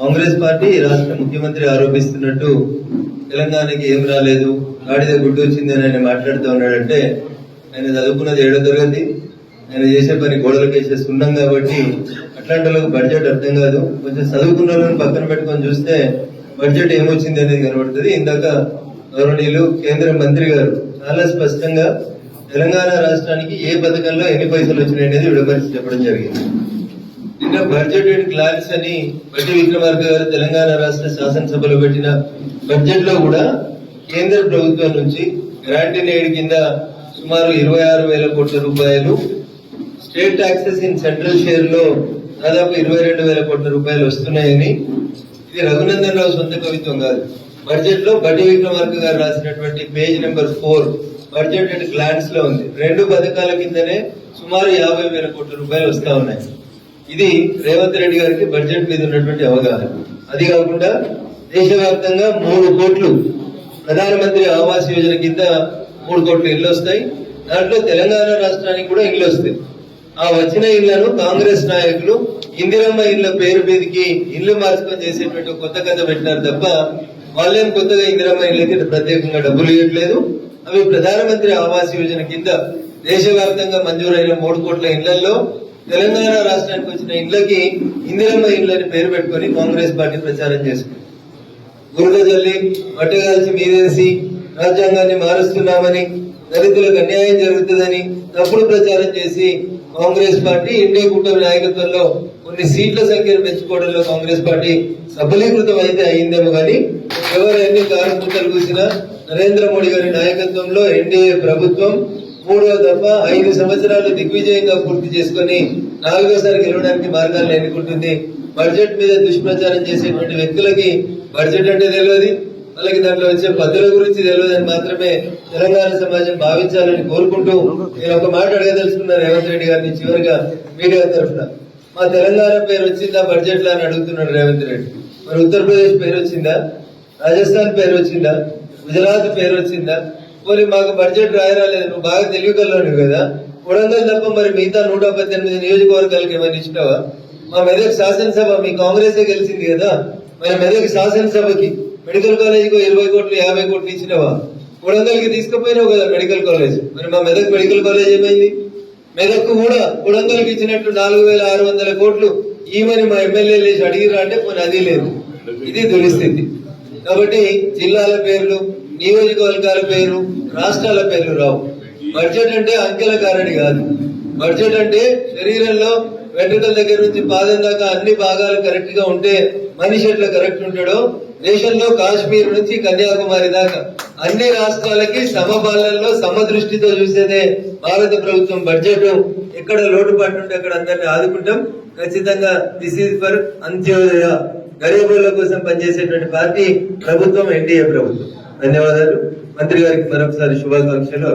Congress party రాష్ట్ర ముఖ్యమంత్రి ఆరోపిస్తున్నట్టు తెలంగాణకి ఏం రాలేదు గాడిద గుడ్డు వచ్చింది అని ఆయన మాట్లాడుతూ ఉన్నాడంటే ఆయన చదువుకున్నది ఏడో తరగతి ఆయన చేసే పని గోడలకు వేసే సున్నం కాబట్టి అట్లాంటి వాళ్ళకి బడ్జెట్ అర్థం కాదు. కొంచెం చదువుకున్న వాళ్ళని పక్కన పెట్టుకొని చూస్తే బడ్జెట్ ఏమొచ్చింది అనేది కనబడుతుంది. ఇందాక గౌరవనీయులు కేంద్ర మంత్రి గారు చాలా స్పష్టంగా తెలంగాణ రాష్ట్రానికి ఏ పథకంలో ఎన్ని పైసలు వచ్చినాయి అనేది విడమరిచి చెప్పడం జరిగింది. నిన్న బడ్జెట్ అండ్ క్లారిస్ అని బట్టి విక్రమార్క గారు తెలంగాణ రాష్ట్ర శాసనసభలో పెట్టిన బడ్జెట్లో కూడా కేంద్ర ప్రభుత్వం నుంచి గ్రాంట్ ఎయిడ్ కింద సుమారు ఇరవై ఆరు వేల కోట్ల రూపాయలు. స్టేట్ టాక్సెస్ ఇన్ సెంట్రల్ షేర్లో దాదాపు ఇరవై రెండు వేల కోట్ల రూపాయలు వస్తున్నాయని. ఇది రఘునందన్ రావు సొంత కవిత్వం కాదు. బడ్జెట్లో బట్టి విక్రమార్క గారు రాసినటువంటి page number four budget and గ్లాన్స్లో ఉంది. రెండు పథకాల కిందనే సుమారు యాభై వేల కోట్ల రూపాయలు వస్తా ఉన్నాయి. ఇది రేవంత్ రెడ్డి గారికి బడ్జెట్ మీద ఉన్నటువంటి అవగాహన. అది కాకుండా దేశవ్యాప్తంగా మూడు కోట్లు ప్రధానమంత్రి ఆవాస్ యోజన కింద మూడు కోట్లు ఇల్లు వస్తాయి. దాంట్లో తెలంగాణ రాష్ట్రానికి కూడా ఇల్లు వస్తాయి. ఆ వచ్చిన ఇళ్ళను కాంగ్రెస్ నాయకులు ఇందిరమ్మ ఇళ్ళ పేరు మీదకి ఇల్లు మార్చుకొని చేసేటువంటి కొత్త కథ పెట్టినారు తప్ప వాళ్ళేం కొత్తగా ఇందిరమ్మ ఇళ్ళకి ప్రత్యేకంగా డబ్బులు ఇవ్వట్లేదు. అవి ప్రధానమంత్రి ఆవాస్ యోజన కింద దేశవ్యాప్తంగా మంజూరైన మూడు కోట్ల ఇళ్ళలో తెలంగాణ రాష్ట్రానికి వచ్చిన ఇండ్లకి ఇందిరమ్మ ఇళ్ళని పేరు పెట్టుకొని కాంగ్రెస్ పార్టీ ప్రచారం చేసుకుంది బురద జల్లి మట్టగాల్చి మీదేసి రాజ్యాంగాన్ని మారుస్తున్నామని దళితులకు అన్యాయం జరుగుతుందని తప్పుడు ప్రచారం చేసి కాంగ్రెస్ పార్టీ ఎన్డీఏ కూటమి నాయకత్వంలో కొన్ని సీట్ల సంఖ్యను పెంచుకోవడంలో కాంగ్రెస్ పార్టీ సఫలీకృతం అయితే అయిందేమో కానీ ఎవరు ఎన్ని కారుకుంటలు కూసినా నరేంద్ర మోడీ గారి నాయకత్వంలో ఎన్డీఏ ప్రభుత్వం మూడో దఫ ఐదు సంవత్సరాలు దిగ్విజయంగా పూర్తి చేసుకుని నాలుగోసారి గెలవడానికి మార్గాలను ఎన్నుకుంటుంది. బడ్జెట్ మీద దుష్ప్రచారం చేసేటువంటి వ్యక్తులకి బడ్జెట్ అంటే తెలియదు. వాళ్ళకి దాంట్లో వచ్చే పద్ధతుల గురించి తెలియదని మాత్రమే తెలంగాణ సమాజం భావించాలని కోరుకుంటూ నేను ఒక మాట అడగదలుచుకున్నాను రేవంత్ రెడ్డి గారిని చివరిగా మీడియా తరఫున. మా తెలంగాణ పేరు వచ్చిందా బడ్జెట్ లా అని అడుగుతున్నాడు రేవంత్ రెడ్డి. మరి ఉత్తరప్రదేశ్ పేరు వచ్చిందా? రాజస్థాన్ పేరు వచ్చిందా? గుజరాత్ పేరు వచ్చిందా? పోనీ మాకు బడ్జెట్ రాయరాలేదు నువ్వు బాగా తెలివికల్లోని కదా. వరంగల్ తప్ప మరి మిగతా నూట పద్దెనిమిది నియోజకవర్గాలకు ఏమైనా ఇచ్చినావా? మా మెదక్ శాసనసభ మీ కాంగ్రెసే గెలిచింది కదా. మరి మెదక్ శాసనసభకి మెడికల్ కాలేజీకి ఇరవై కోట్లు యాభై కోట్లు ఇచ్చినావా? వరంగల్కి తీసుకుపోయినావు కదా మెడికల్ కాలేజ్. మరి మా మెదక్ మెడికల్ కాలేజ్ ఏమైంది? మెదక్కు కూడా వరంగల్కి ఇచ్చినట్టు నాలుగు వేల ఆరు వందల కోట్లు ఈమని మా ఎమ్మెల్యేలు లేచి అడిగిరా అంటే పోనీ అది లేదు. ఇది దురిస్థితి. కాబట్టి జిల్లాల పేర్లు నియోజకవర్గాల పేరు రాష్ట్రాల పేర్లు రావు. బడ్జెట్ అంటే అంకెల కారణి కాదు. బడ్జెట్ అంటే శరీరంలో వెంట్రుకల దగ్గర నుంచి పాదం దాకా అన్ని భాగాలు కరెక్ట్గా ఉంటే మనిషి ఎట్లా కరెక్ట్ ఉంటాడో దేశంలో కాశ్మీర్ నుంచి కన్యాకుమారి దాకా అన్ని రాష్ట్రాలకి సమపాలనలో సమదృష్టితో చూసేదే భారత ప్రభుత్వం బడ్జెట్. ఎక్కడ లోటుపాటు ఉంటే అక్కడ అందరినీ ఆదుకుంటాం. ఖచ్చితంగా దిస్ ఈజ్ ఫర్ అంత్యోదయ. గరీబుల కోసం పనిచేసేటువంటి పార్టీ ప్రభుత్వం ఎన్డీఏ ప్రభుత్వం. ధన్యవాదాలు. మంత్రి గారికి మరొకసారి శుభాకాంక్షలు.